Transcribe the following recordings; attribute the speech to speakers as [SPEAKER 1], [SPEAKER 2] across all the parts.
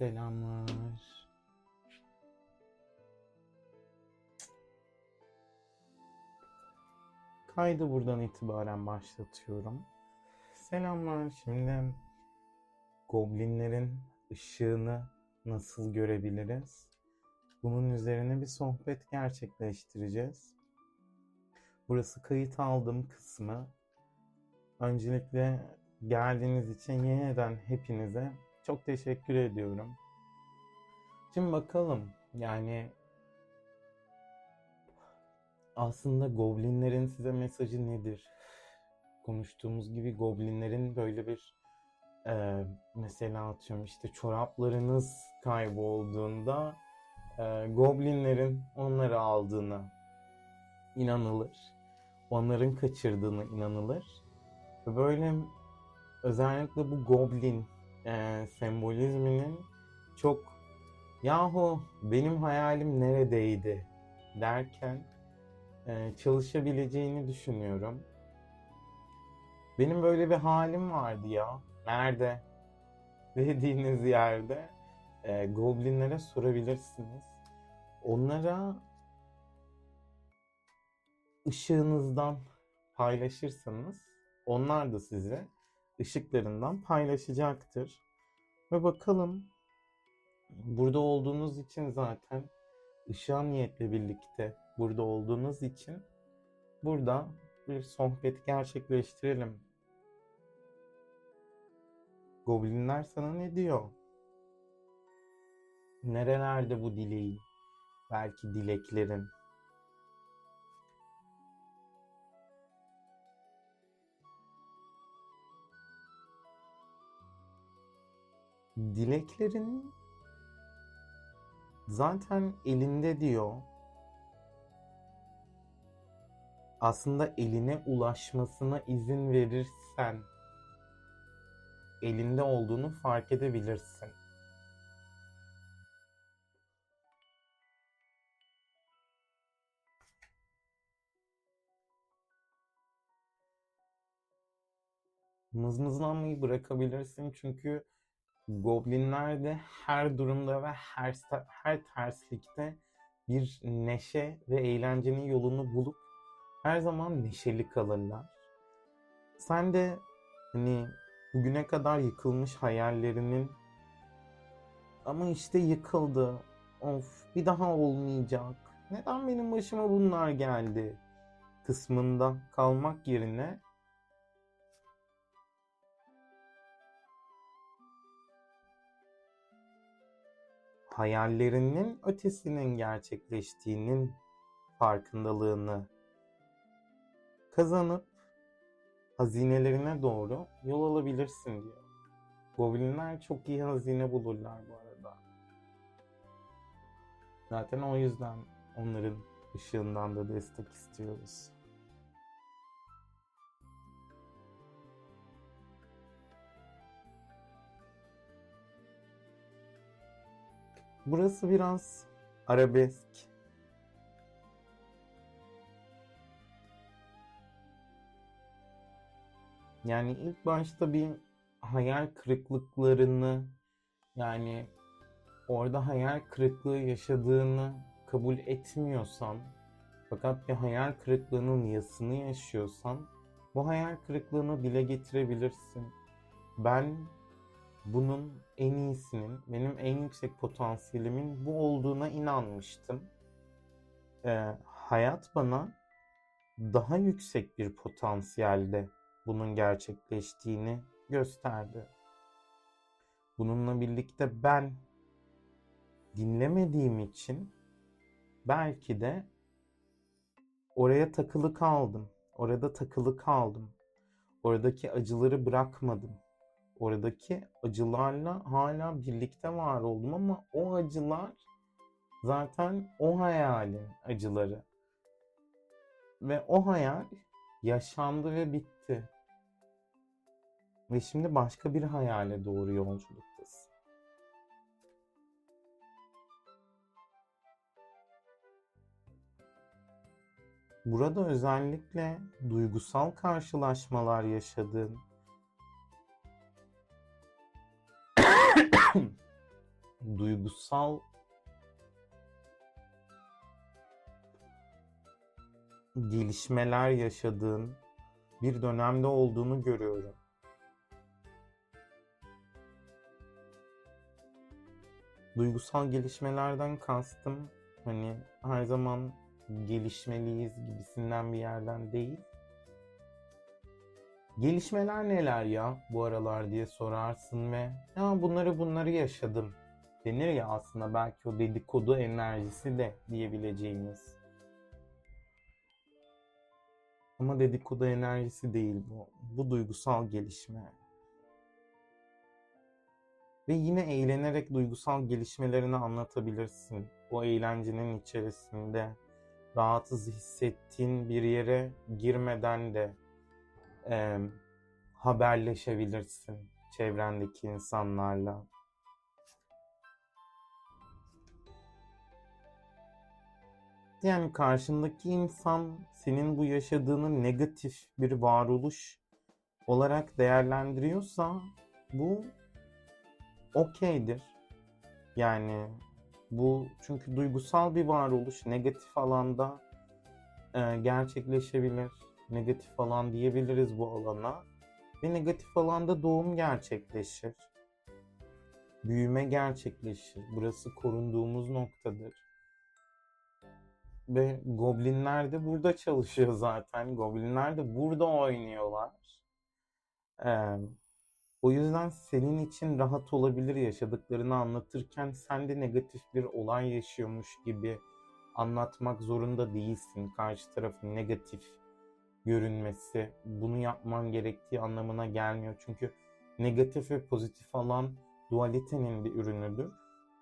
[SPEAKER 1] Selamlar. Kaydı buradan itibaren başlatıyorum. Selamlar. Şimdi goblinlerin ışığını nasıl görebiliriz? Bunun üzerine bir sohbet gerçekleştireceğiz. Burası kayıt aldığım kısmı. Öncelikle geldiğiniz için yeniden hepinize çok teşekkür ediyorum. Şimdi bakalım yani aslında goblinlerin size mesajı nedir? Konuştuğumuz gibi goblinlerin böyle bir e, mesela atıyorum işte çoraplarınız kaybolduğunda e, goblinlerin onları aldığına inanılır. Onların kaçırdığına inanılır. Böyle özellikle bu goblin e, sembolizminin çok yahu benim hayalim neredeydi derken e, çalışabileceğini düşünüyorum. Benim böyle bir halim vardı ya. Nerede? Dediğiniz yerde e, goblinlere sorabilirsiniz. Onlara ışığınızdan paylaşırsanız onlar da size ışıklarından paylaşacaktır. Ve bakalım burada olduğunuz için zaten ışığa niyetle birlikte burada olduğunuz için burada bir sohbet gerçekleştirelim. Goblinler sana ne diyor? Nerelerde bu dileğin? Belki dileklerin. Dileklerin zaten elinde diyor. Aslında eline ulaşmasına izin verirsen elinde olduğunu fark edebilirsin. Mızmızlanmayı bırakabilirsin çünkü Goblinler de her durumda ve her her terslikte bir neşe ve eğlencenin yolunu bulup her zaman neşeli kalırlar. Sen de hani bugüne kadar yıkılmış hayallerinin ama işte yıkıldı. Of bir daha olmayacak. Neden benim başıma bunlar geldi? kısmında kalmak yerine hayallerinin ötesinin gerçekleştiğinin farkındalığını kazanıp hazinelerine doğru yol alabilirsin diyor. Goblinler çok iyi hazine bulurlar bu arada. Zaten o yüzden onların ışığından da destek istiyoruz. Burası biraz arabesk. Yani ilk başta bir hayal kırıklıklarını yani orada hayal kırıklığı yaşadığını kabul etmiyorsan fakat bir hayal kırıklığının yasını yaşıyorsan bu hayal kırıklığını dile getirebilirsin. Ben bunun en iyisinin, benim en yüksek potansiyelimin bu olduğuna inanmıştım. Ee, hayat bana daha yüksek bir potansiyelde bunun gerçekleştiğini gösterdi. Bununla birlikte ben dinlemediğim için belki de oraya takılı kaldım. Orada takılı kaldım. Oradaki acıları bırakmadım oradaki acılarla hala birlikte var oldum ama o acılar zaten o hayalin acıları. Ve o hayal yaşandı ve bitti. Ve şimdi başka bir hayale doğru yolculuktasın. Burada özellikle duygusal karşılaşmalar yaşadığın duygusal gelişmeler yaşadığın bir dönemde olduğunu görüyorum. Duygusal gelişmelerden kastım hani her zaman gelişmeliyiz gibisinden bir yerden değil. Gelişmeler neler ya bu aralar diye sorarsın ve ya bunları bunları yaşadım denir ya aslında belki o dedikodu enerjisi de diyebileceğimiz. Ama dedikodu enerjisi değil bu. Bu duygusal gelişme. Ve yine eğlenerek duygusal gelişmelerini anlatabilirsin. O eğlencenin içerisinde rahatsız hissettiğin bir yere girmeden de e, haberleşebilirsin çevrendeki insanlarla. Yani karşındaki insan senin bu yaşadığını negatif bir varoluş olarak değerlendiriyorsa bu okeydir. Yani bu çünkü duygusal bir varoluş negatif alanda e, gerçekleşebilir. Negatif alan diyebiliriz bu alana. Ve negatif alanda doğum gerçekleşir. Büyüme gerçekleşir. Burası korunduğumuz noktadır. Ve goblinler de burada çalışıyor zaten. Goblinler de burada oynuyorlar. Ee, o yüzden senin için rahat olabilir yaşadıklarını anlatırken sen de negatif bir olay yaşıyormuş gibi anlatmak zorunda değilsin. Karşı tarafın negatif görünmesi bunu yapman gerektiği anlamına gelmiyor. Çünkü negatif ve pozitif alan dualitenin bir ürünüdür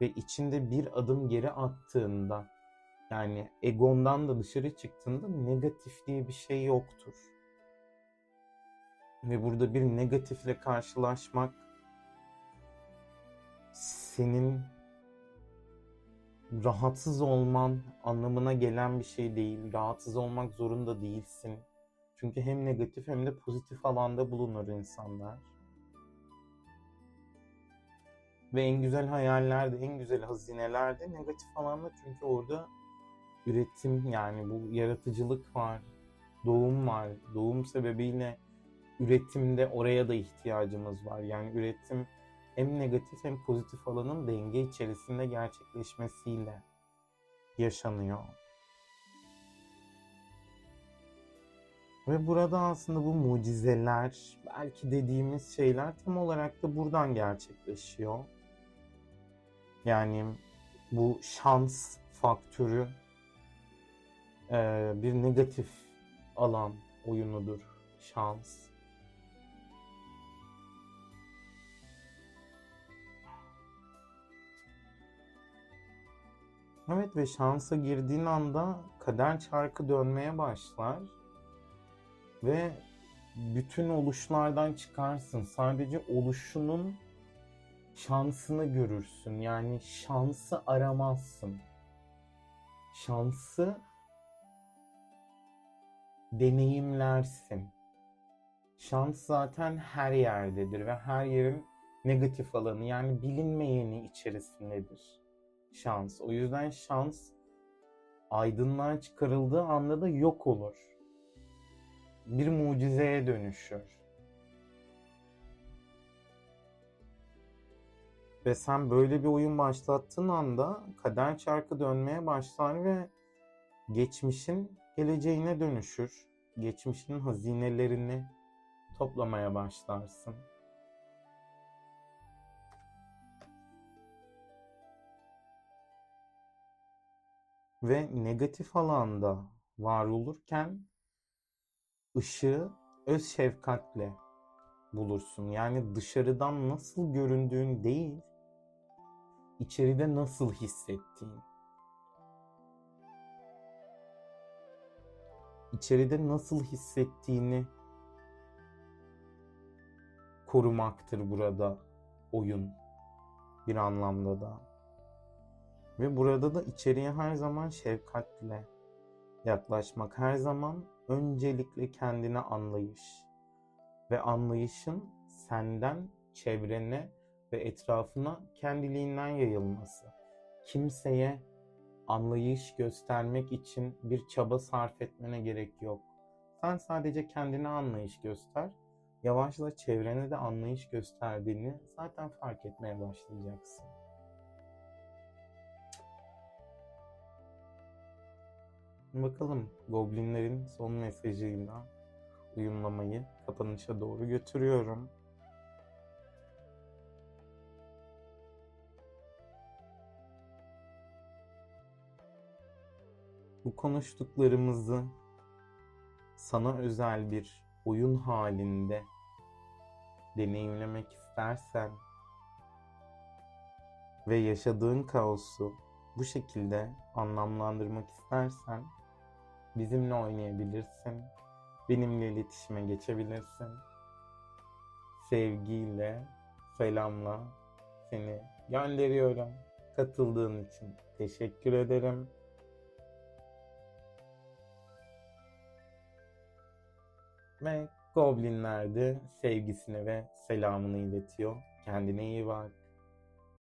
[SPEAKER 1] ve içinde bir adım geri attığında yani egondan da dışarı çıktığında negatif diye bir şey yoktur. Ve burada bir negatifle karşılaşmak senin rahatsız olman anlamına gelen bir şey değil. Rahatsız olmak zorunda değilsin. Çünkü hem negatif hem de pozitif alanda bulunur insanlar. Ve en güzel hayallerde, en güzel hazinelerde negatif alanda çünkü orada üretim yani bu yaratıcılık var, doğum var. Doğum sebebiyle üretimde oraya da ihtiyacımız var. Yani üretim hem negatif hem pozitif alanın denge içerisinde gerçekleşmesiyle yaşanıyor. Ve burada aslında bu mucizeler, belki dediğimiz şeyler tam olarak da buradan gerçekleşiyor. Yani bu şans faktörü bir negatif alan oyunudur şans. Evet ve şansa girdiğin anda kader çarkı dönmeye başlar ve bütün oluşlardan çıkarsın. Sadece oluşunun şansını görürsün. Yani şansı aramazsın. Şansı deneyimlersin. Şans zaten her yerdedir ve her yerin negatif alanı yani bilinmeyeni içerisindedir şans. O yüzden şans aydınlığa çıkarıldığı anda da yok olur. Bir mucizeye dönüşür. Ve sen böyle bir oyun başlattığın anda kader çarkı dönmeye başlar ve geçmişin geleceğine dönüşür. Geçmişin hazinelerini toplamaya başlarsın. Ve negatif alanda var olurken ışığı öz şefkatle bulursun. Yani dışarıdan nasıl göründüğün değil, içeride nasıl hissettiğin. içeride nasıl hissettiğini korumaktır burada oyun bir anlamda da. Ve burada da içeriye her zaman şefkatle yaklaşmak, her zaman öncelikle kendine anlayış ve anlayışın senden çevrene ve etrafına kendiliğinden yayılması. Kimseye anlayış göstermek için bir çaba sarf etmene gerek yok. Sen sadece kendine anlayış göster. Yavaşla çevrene de anlayış gösterdiğini zaten fark etmeye başlayacaksın. Bakalım goblinlerin son mesajıyla uyumlamayı kapanışa doğru götürüyorum. Bu konuştuklarımızı sana özel bir oyun halinde deneyimlemek istersen ve yaşadığın kaosu bu şekilde anlamlandırmak istersen bizimle oynayabilirsin. Benimle iletişime geçebilirsin. Sevgiyle, selamla seni gönderiyorum. Katıldığın için teşekkür ederim. Ve Goblinler de sevgisini ve selamını iletiyor. Kendine iyi bak.